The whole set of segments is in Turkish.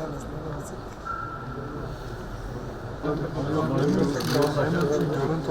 tanesi. Görüntü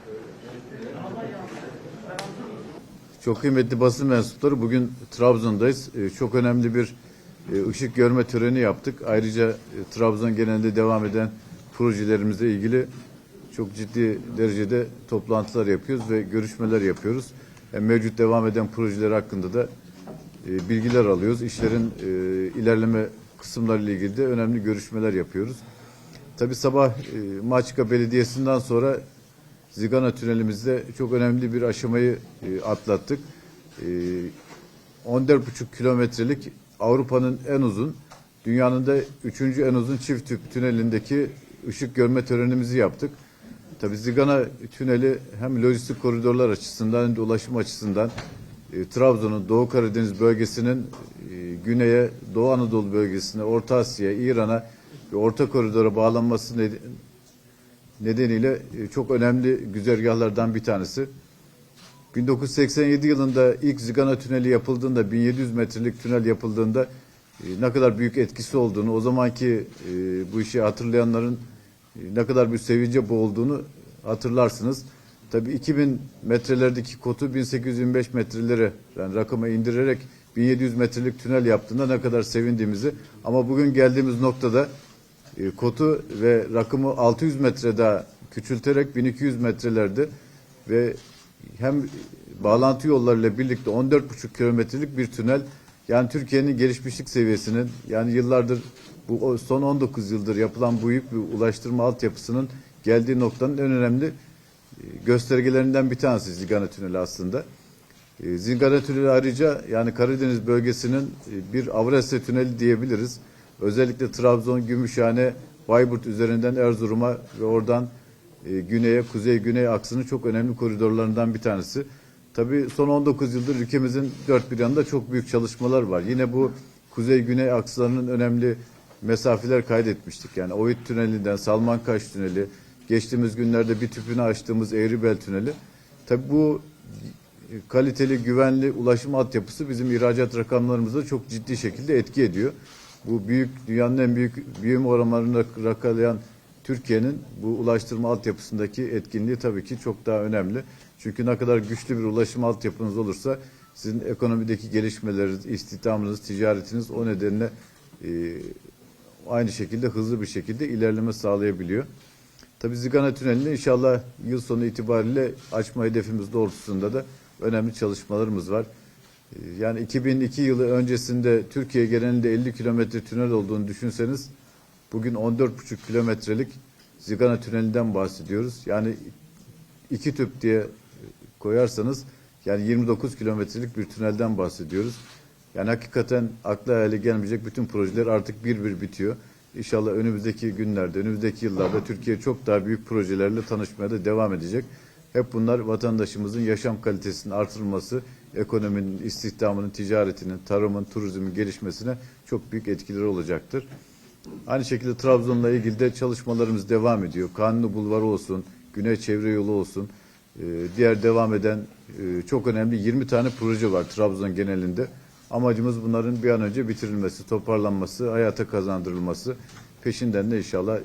Çok kıymetli basın mensupları bugün Trabzon'dayız. Ee, Çok önemli bir e, ışık görme töreni yaptık. Ayrıca e, Trabzon genelinde devam eden projelerimizle ilgili çok ciddi derecede toplantılar yapıyoruz ve görüşmeler yapıyoruz. Hem mevcut devam eden projeler hakkında da e, bilgiler alıyoruz. İşlerin e, ilerleme kısımlarıyla ilgili de önemli görüşmeler yapıyoruz. Tabii sabah e, Maçka Belediyesi'nden sonra Zigana tünelimizde çok önemli bir aşamayı e, atlattık. E, 14,5 kilometrelik Avrupa'nın en uzun, dünyanın da üçüncü en uzun çift tüp tünelindeki ışık görme törenimizi yaptık. Tabii Zigana tüneli hem lojistik koridorlar açısından hem de ulaşım açısından e, Trabzon'un Doğu Karadeniz bölgesinin e, güneye, Doğu Anadolu bölgesine, Orta Asya'ya, İran'a ve Orta Koridor'a bağlanması nedeniyle e, çok önemli güzergahlardan bir tanesi. 1987 yılında ilk Zigana Tüneli yapıldığında, 1700 metrelik tünel yapıldığında e, ne kadar büyük etkisi olduğunu, o zamanki e, bu işi hatırlayanların ne kadar bir sevince boğulduğunu hatırlarsınız. Tabii 2000 metrelerdeki kotu 1825 metrelere yani rakıma indirerek 1700 metrelik tünel yaptığında ne kadar sevindiğimizi ama bugün geldiğimiz noktada e, kotu ve rakımı 600 metre daha küçülterek 1200 metrelerde ve hem bağlantı yollarıyla birlikte 14,5 kilometrelik bir tünel yani Türkiye'nin gelişmişlik seviyesinin yani yıllardır bu son 19 yıldır yapılan bu büyük bir ulaştırma altyapısının geldiği noktanın en önemli e, göstergelerinden bir tanesi Zigana Tüneli aslında. E, Zingara Tüneli ayrıca yani Karadeniz bölgesinin bir Avrasya Tüneli diyebiliriz. Özellikle Trabzon, Gümüşhane, Bayburt üzerinden Erzurum'a ve oradan e, güneye, kuzey-güney aksının çok önemli koridorlarından bir tanesi. Tabii son 19 yıldır ülkemizin dört bir yanında çok büyük çalışmalar var. Yine bu kuzey-güney akslarının önemli mesafeler kaydetmiştik. Yani Oyut Tüneli'nden Salmankaş Tüneli, geçtiğimiz günlerde bir tüpünü açtığımız Eğribel Tüneli. Tabii bu kaliteli, güvenli ulaşım altyapısı bizim ihracat rakamlarımıza çok ciddi şekilde etki ediyor. Bu büyük, dünyanın en büyük büyüme oranlarını rakalayan Türkiye'nin bu ulaştırma altyapısındaki etkinliği tabii ki çok daha önemli. Çünkü ne kadar güçlü bir ulaşım altyapınız olursa sizin ekonomideki gelişmeleriniz, istihdamınız, ticaretiniz o nedenle e, aynı şekilde hızlı bir şekilde ilerleme sağlayabiliyor. Tabii Zigana Tüneli'ni inşallah yıl sonu itibariyle açma hedefimiz doğrultusunda da önemli çalışmalarımız var. Yani 2002 yılı öncesinde Türkiye genelinde 50 kilometre tünel olduğunu düşünseniz bugün 14,5 kilometrelik Zigana Tüneli'nden bahsediyoruz. Yani iki tüp diye koyarsanız yani 29 kilometrelik bir tünelden bahsediyoruz. Yani hakikaten akla hayale gelmeyecek bütün projeler artık bir bir bitiyor. İnşallah önümüzdeki günlerde, önümüzdeki yıllarda Türkiye çok daha büyük projelerle tanışmaya da devam edecek. Hep bunlar vatandaşımızın yaşam kalitesinin artırılması, ekonominin, istihdamının, ticaretinin, tarımın, turizmin gelişmesine çok büyük etkileri olacaktır. Aynı şekilde Trabzon'la ilgili de çalışmalarımız devam ediyor. Kanuni Bulvarı olsun, Güney Çevre Yolu olsun, e, diğer devam eden e, çok önemli 20 tane proje var Trabzon genelinde. Amacımız bunların bir an önce bitirilmesi, toparlanması, hayata kazandırılması. Peşinden de inşallah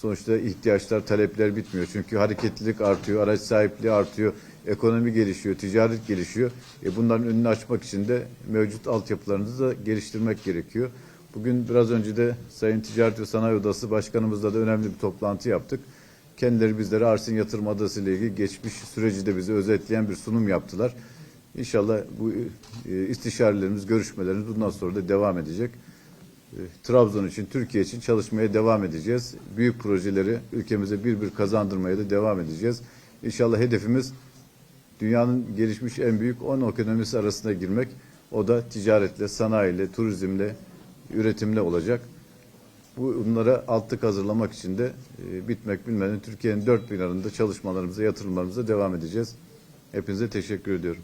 sonuçta ihtiyaçlar, talepler bitmiyor. Çünkü hareketlilik artıyor, araç sahipliği artıyor, ekonomi gelişiyor, ticaret gelişiyor. E bunların önünü açmak için de mevcut altyapılarımızı da geliştirmek gerekiyor. Bugün biraz önce de Sayın Ticaret ve Sanayi Odası Başkanımızla da önemli bir toplantı yaptık. Kendileri bizlere Arsin Yatırım Adası ile ilgili geçmiş süreci de bize özetleyen bir sunum yaptılar. İnşallah bu e, istişarelerimiz, görüşmelerimiz bundan sonra da devam edecek. E, Trabzon için, Türkiye için çalışmaya devam edeceğiz. Büyük projeleri ülkemize bir bir kazandırmaya da devam edeceğiz. İnşallah hedefimiz dünyanın gelişmiş en büyük 10 ekonomisi arasına girmek. O da ticaretle, sanayiyle, turizmle, üretimle olacak. Bunlara altlık hazırlamak için de e, bitmek bilmeden Türkiye'nin dört bin arasında çalışmalarımıza, yatırımlarımıza devam edeceğiz. Hepinize teşekkür ediyorum.